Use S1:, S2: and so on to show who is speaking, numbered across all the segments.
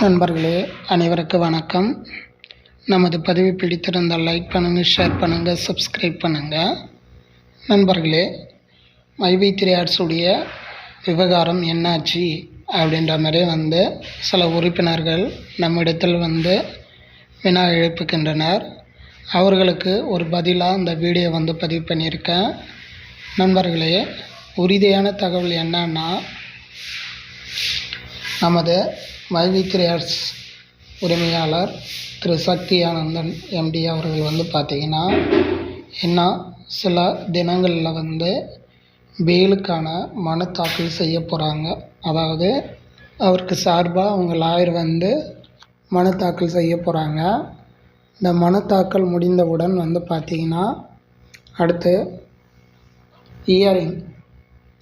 S1: நண்பர்களே அனைவருக்கும் வணக்கம். நமது பதிவு பிடித்திருந்தால் லைக் பண்ணுங்கள் ஷேர் பண்ணுங்கள் சப்ஸ்கிரைப் பண்ணுங்கள் நண்பர்களே மைவி த்ரீ ஆர்ட்ஸுடைய விவகாரம் என்னாச்சு அப்படின்ற மாதிரி வந்து சில உறுப்பினர்கள் நம்மிடத்தில் வந்து வினா எழுப்புகின்றனர். அவர்களுக்கு ஒரு பதிலாக அந்த வீடியோ வந்து பதிவு பண்ணியிருக்கேன். நண்பர்களே உறுதியான தகவல் என்னன்னா நமது மைவி கிரியேட்ஸ் உரிமையாளர் திரு சக்தி ஆனந்தன் எம்டி அவர்கள் வந்து பார்த்திங்கன்னா இன்னும் சில தினங்களில் வந்து பெயிலுக்கான மனு தாக்கல் செய்ய போகிறாங்க அதாவது அவருக்கு சார்பாக அவங்க லாயர் வந்து மனு தாக்கல் செய்ய போகிறாங்க இந்த மனு தாக்கல் முடிந்தவுடன் வந்து பார்த்திங்கன்னா அடுத்து இயரிங்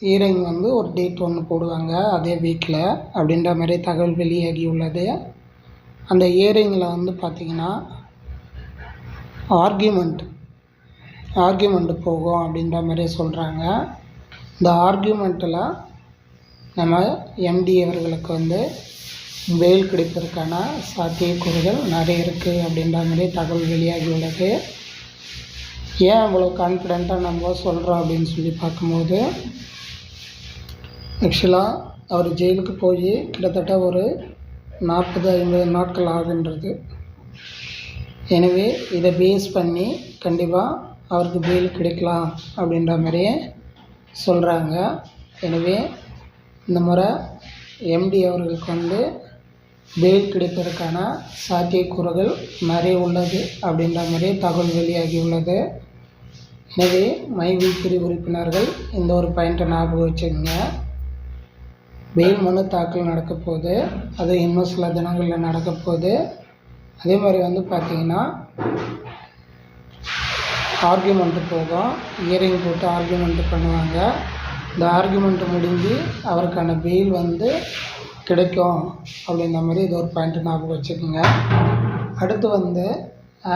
S1: ஹியரிங் வந்து ஒரு டேட் ஒன்று போடுவாங்க அதே வீக்கில் அப்படின்ற மாதிரி தகவல் வெளியாகி உள்ளது அந்த இயரிங்கில் வந்து பார்த்திங்கன்னா ஆர்கியூமெண்ட் ஆர்கியூமெண்ட்டு போகும் அப்படின்ற மாதிரி சொல்கிறாங்க இந்த ஆர்கியூமெண்ட்டில் நம்ம எம்டி அவர்களுக்கு வந்து வெயில் கிடைப்பதற்கான சாத்தியக்கூறுகள் நிறைய இருக்குது அப்படின்ற மாதிரி தகவல் வெளியாகி உள்ளது ஏன் அவ்வளோ கான்ஃபிடெண்ட்டாக நம்ம சொல்கிறோம் அப்படின்னு சொல்லி பார்க்கும்போது ஆக்சுவலாக அவர் ஜெயிலுக்கு போய் கிட்டத்தட்ட ஒரு நாற்பது ஐம்பது நாட்கள் ஆகுன்றது. எனவே இதை பேஸ் பண்ணி கண்டிப்பாக அவருக்கு பெயில் கிடைக்கலாம் அப்படின்ற மாதிரியே சொல்கிறாங்க எனவே இந்த முறை எம்டி அவர்களுக்கு வந்து பெயில் கிடைப்பதற்கான சாத்தியக்கூறுகள் நிறைய உள்ளது அப்படின்ற மாதிரி தகவல் வெளியாகி உள்ளது. எனவே மைவி பிரி உறுப்பினர்கள் இந்த ஒரு பாயிண்ட்டை ஞாபகம் வச்சுக்கோங்க. பெயில் மனு தாக்கல் நடக்க போகுது அது இன்னும் சில தினங்களில் நடக்க போகுது அதே மாதிரி வந்து பார்த்திங்கன்னா ஆர்கியூமெண்ட்டு போகும். இயரிங் போட்டு ஆர்கியூமெண்ட்டு பண்ணுவாங்க. இந்த ஆர்கியூமெண்ட்டு முடிஞ்சு அவருக்கான பெயில் வந்து கிடைக்கும் அப்படின்ற மாதிரி இது ஒரு பாயிண்ட்டு ஞாபகம் வச்சுக்கோங்க. அடுத்து வந்து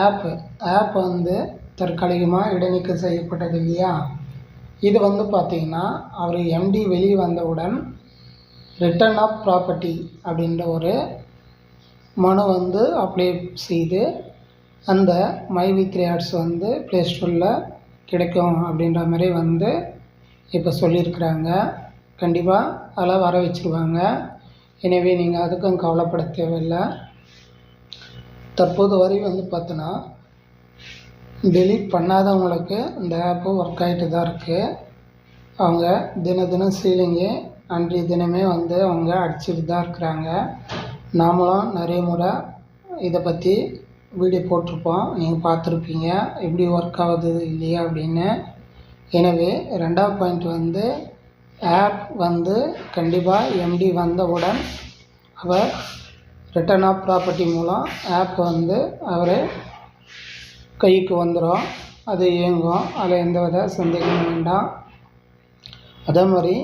S1: ஆப்பு ஆப் வந்து தற்காலிகமாக இடைநீக்கம் செய்யப்பட்டது இல்லையா? இது வந்து பார்த்திங்கன்னா அவர் எம்டி வெளியே வந்தவுடன் ரிட்டர்ன் ஆஃப் ப்ராப்பர்ட்டி அப்படின்ற ஒரு மனு வந்து அப்ளை செய்து அந்த மை வி த்ரீ ஆர்ட்ஸ் வந்து ப்ளே ஸ்டோரில் கிடைக்கும் அப்படின்ற மாதிரி வந்து இப்போ சொல்லியிருக்கிறாங்க. கண்டிப்பாக அதெல்லாம் வர வச்சுருவாங்க. எனவே நீங்கள் அதுக்கும் கவலைப்பட தேவையில்லை. தற்போது வரை வந்து பார்த்தோன்னா டெலீட் பண்ணாதவங்களுக்கு இந்த ஆப்பு ஒர்க் ஆகிட்டு தான் இருக்குது அவங்க தின தினம் சீலிங்கு அன்றைய தினமே வந்து அவங்க அடிச்சுட்டு தான் இருக்கிறாங்க. நாமளும் நிறைய முறை இதை பற்றி வீடியோ போட்டிருப்போம். நீங்கள் பார்த்துருப்பீங்க. எப்படி ஒர்க் ஆகுது இல்லையா அப்படின்னு. எனவே ரெண்டாவது பாயிண்ட் வந்து ஆப் வந்து கண்டிப்பாக எம்டி வந்தவுடன் அவர் ரிட்டர்ன் ஆஃப் ப்ராப்பர்ட்டி மூலம் ஆப் வந்து அவர் கைக்கு வந்துடும் அது இயங்கும். அதில் எந்த வித சந்தேகமும் வேண்டாம். அதே மாதிரி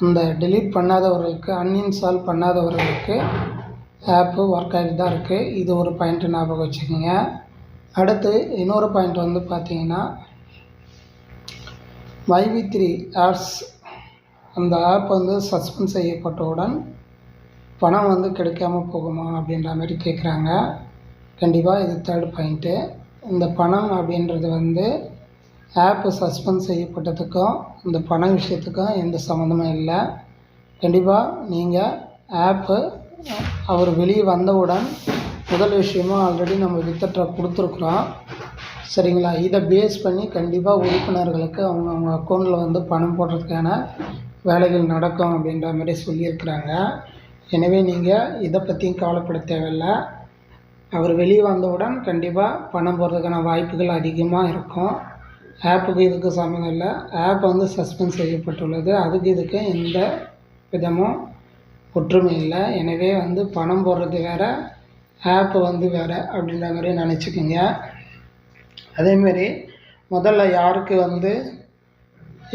S1: இந்த டெலீட் பண்ணாதவர்களுக்கு அன்இன்ஸ்டால் பண்ணாதவர்களுக்கு ஆப்பு ஒர்க் ஆகிட்டு தான் இருக்குது இது ஒரு பாயிண்ட்டு ஞாபகம் வச்சுக்கோங்க. அடுத்து இன்னொரு பாயிண்ட் வந்து பார்த்தீங்கன்னா வைவி த்ரீ ஆப்ஸ் அந்த ஆப் வந்து சஸ்பெண்ட் செய்யப்பட்டவுடன் பணம் வந்து கிடைக்காம போகுமா அப்படின்ற மாதிரி கேட்குறாங்க கண்டிப்பாக இது தேர்ட் பாயிண்ட்டு இந்த பணம் அப்படின்றது வந்து ஆப்பு சஸ்பெண்ட் செய்யப்பட்டதுக்கும் இந்த பண விஷயத்துக்கும் எந்த சம்மந்தமும் இல்லை. கண்டிப்பாக நீங்கள் ஆப்பு அவர் வெளியே வந்தவுடன் முதல் விஷயமும் ஆல்ரெடி நம்ம வித்தட்ரை கொடுத்துருக்குறோம். சரிங்களா? இதை பேஸ் பண்ணி கண்டிப்பாக உறுப்பினர்களுக்கு அவங்க அவங்க அக்கௌண்ட்டில் வந்து பணம் போடுறதுக்கான வேலைகள் நடக்கும் அப்படின்ற மாதிரி சொல்லியிருக்கிறாங்க. எனவே நீங்கள் இதை பற்றியும் கவலைப்பட தேவையில்லை. அவர் வெளியே வந்தவுடன் கண்டிப்பாக பணம் போடுறதுக்கான வாய்ப்புகள் அதிகமாக இருக்கும். ஆப்புக்கு இதுக்கு சம்மந்தம் இல்லை. ஆப் வந்து சஸ்பெண்ட் செய்யப்பட்டுள்ளது. அதுக்கு இதுக்கு எந்த விதமும் ஒற்றுமை இல்லை. எனவே வந்து பணம் போடுறது வேறு ஆப்பு வந்து வேறு அப்படின்ற மாதிரி நினச்சிக்கோங்க. அதேமாரி முதல்ல யாருக்கு வந்து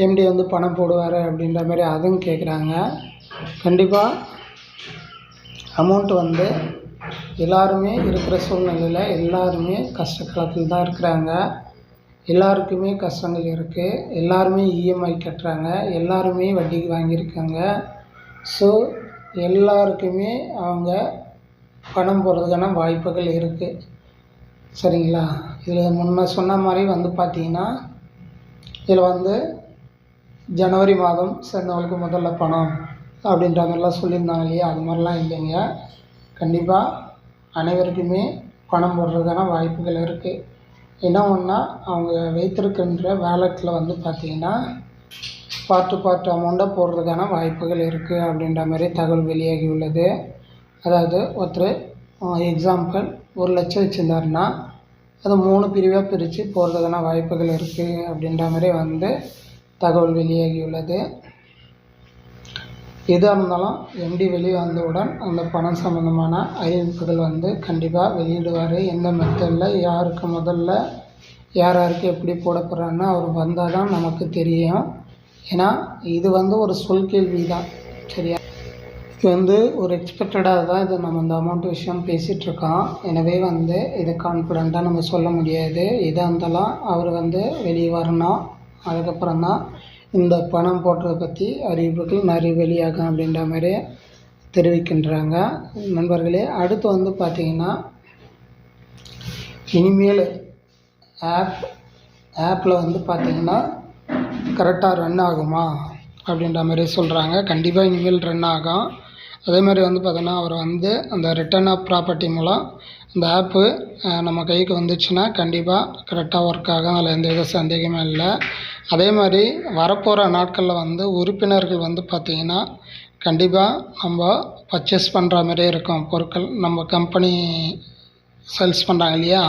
S1: எம்டி வந்து பணம் போடுவார் அப்படின்ற மாதிரி அதுவும் கேட்குறாங்க கண்டிப்பாக அமௌண்ட் வந்து எல்லாருமே இருக்கிற சூழ்நிலையில் எல்லாருமே கஷ்டக்காலத்தில் தான் இருக்கிறாங்க. எல்லாருக்குமே கஷ்டங்கள் இருக்குது எல்லாருமே இஎம்ஐ கட்டுறாங்க. எல்லாருமே வட்டிக்கு வாங்கியிருக்காங்க. ஸோ எல்லாருக்குமே அவங்க பணம் போடுறதுக்கான வாய்ப்புகள் இருக்குது சரிங்களா? இதில் முன்ன சொன்ன மாதிரி வந்து பார்த்தீங்கன்னா இதில் வந்து ஜனவரி மாதம் சேர்ந்தவங்களுக்கு முதல்ல பணம் அப்படின்ற மாதிரிலாம் சொல்லியிருந்தாங்க இல்லையா? அது மாதிரிலாம் இல்லைங்க. கண்டிப்பாக அனைவருக்குமே பணம் போடுறதுக்கான வாய்ப்புகள் இருக்குது என்ன ஒன்றா அவங்க வைத்திருக்கின்ற வேலெட்டில் வந்து பார்த்திங்கன்னா பார்ட்டு பார்த்து அமௌண்ட்டாக போடுறதுக்கான வாய்ப்புகள் இருக்குது அப்படின்ற மாதிரி தகவல் வெளியாகி உள்ளது. அதாவது ஒருத்தர் எக்ஸாம்பிள் ஒரு லட்சம் வச்சுருந்தாருன்னா அது மூணு பிரிவாக பிரித்து போடுறதுக்கான வாய்ப்புகள் இருக்குது அப்படின்ற மாதிரி வந்து தகவல் வெளியாகி உள்ளது. எதாக இருந்தாலும் எம்டி வெளியே வந்தவுடன் அந்த பணம் சம்மந்தமான அறிவிப்புகள் வந்து கண்டிப்பாக வெளியிடுவார். எந்த மெத்தடில் யாருக்கு முதல்ல யார் யாருக்கு எப்படி போட போகிறான்னு அவர் வந்தால் தான் நமக்கு தெரியும். ஏன்னா இது வந்து ஒரு சொல் கேள்வி தான் சரியா? இது வந்து ஒரு எக்ஸ்பெக்டடாக தான் இது நம்ம இந்த அமௌண்ட் விஷயம் பேசிகிட்ருக்கோம் எனவே வந்து இதை கான்ஃபிடண்ட்டாக நம்ம சொல்ல முடியாது. எதாக இருந்தாலும் அவர் வந்து வெளியே வரணும். அதுக்கப்புறம் தான் இந்த பணம் போட்டதை பற்றி அறிவிப்புகள் நிறைய வெளியாகும் அப்படின்ற மாதிரி தெரிவிக்கின்றாங்க. நண்பர்களே அடுத்து வந்து பார்த்திங்கன்னா இனிமேல் ஆப் ஆப்பில் வந்து பார்த்திங்கன்னா கரெக்டாக ரன் ஆகுமா அப்படின்ற மாதிரி சொல்கிறாங்க கண்டிப்பாக இனிமேல் ரன் ஆகும். அதே மாதிரி வந்து பார்த்தோன்னா அவர் வந்து அந்த ரிட்டர்ன் ஆஃப் ப்ராப்பர்ட்டி மூலம் இந்த ஆப்பு நம்ம கைக்கு வந்துச்சுன்னா கண்டிப்பாக கரெக்டாக ஒர்க் ஆகும். அதில் எந்த வித சந்தேகமே இல்லை. அதே மாதிரி வரப்போகிற நாட்களில் வந்து உறுப்பினர்கள் வந்து பார்த்திங்கன்னா கண்டிப்பாக நம்ம பர்ச்சேஸ் பண்ணுற மாதிரியே இருக்கும். பொருட்கள் நம்ம கம்பெனி சேல்ஸ் பண்ணுறாங்க இல்லையா?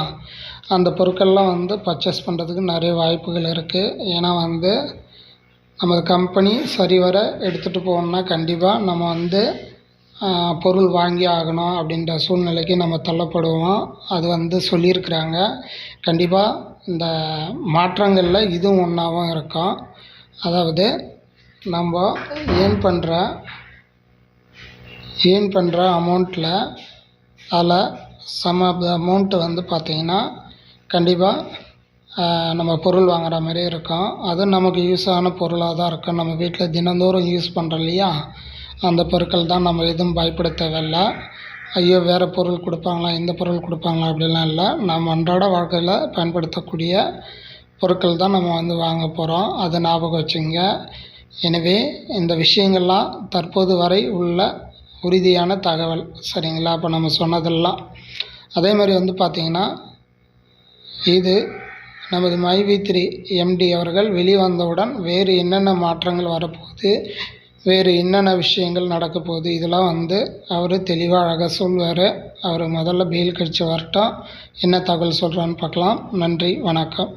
S1: அந்த பொருட்கள்லாம் வந்து பர்ச்சேஸ் பண்ணுறதுக்கு நிறைய வாய்ப்புகள் இருக்குது ஏன்னா வந்து நம்ம கம்பெனி சரிவர எடுத்துகிட்டு போகணுன்னா கண்டிப்பாக நம்ம வந்து பொருள் வாங்கி ஆகணும் அப்படின்ற சூழ்நிலைக்கு நம்ம தள்ளப்படுவோம். அது வந்து சொல்லியிருக்கிறாங்க. கண்டிப்பாக இந்த மாற்றங்களில் இதுவும் ஒன்றாவும் இருக்கும். அதாவது நம்ம ஏர்ன் பண்ணுற ஏர்ன் பண்ணுற அமௌண்ட்டில் அதில் சம் ஆஃப் த அமௌண்ட்டு வந்து பார்த்திங்கன்னா கண்டிப்பாக நம்ம பொருள் வாங்குற மாதிரி இருக்கும். அதுவும் நமக்கு யூஸான பொருளாக தான் இருக்கும். நம்ம வீட்டில் தினந்தோறும் யூஸ் பண்ணுறோம் இல்லையா? அந்த பொருட்கள் தான் நம்ம எதுவும் பயப்பட ஐயோ வேறு பொருள் கொடுப்பாங்களா இந்த பொருள் கொடுப்பாங்களா அப்படிலாம் இல்லை. நம்ம அன்றாட வாழ்க்கையில் பயன்படுத்தக்கூடிய பொருட்கள் தான் நம்ம வந்து வாங்க போகிறோம் அதை ஞாபகம் வச்சுங்க. எனவே இந்த விஷயங்கள்லாம் தற்போது வரை உள்ள உறுதியான தகவல். சரிங்களா? இப்போ நம்ம சொன்னதெல்லாம். அதே மாதிரி வந்து பார்த்திங்கன்னா இது நமது மைவி த்ரீ எம்டி அவர்கள் வெளிவந்தவுடன் வேறு என்னென்ன மாற்றங்கள் வரப்போகுது வேறு என்னென்ன விஷயங்கள் நடக்க போகுது இதெல்லாம் வந்து அவர் தெளிவாக அழகாக சொல்வார். அவர் முதல்ல பெயில் கழிச்சு வரட்டும். என்ன தகவல் சொல்கிறான்னு பார்க்கலாம். நன்றி வணக்கம்.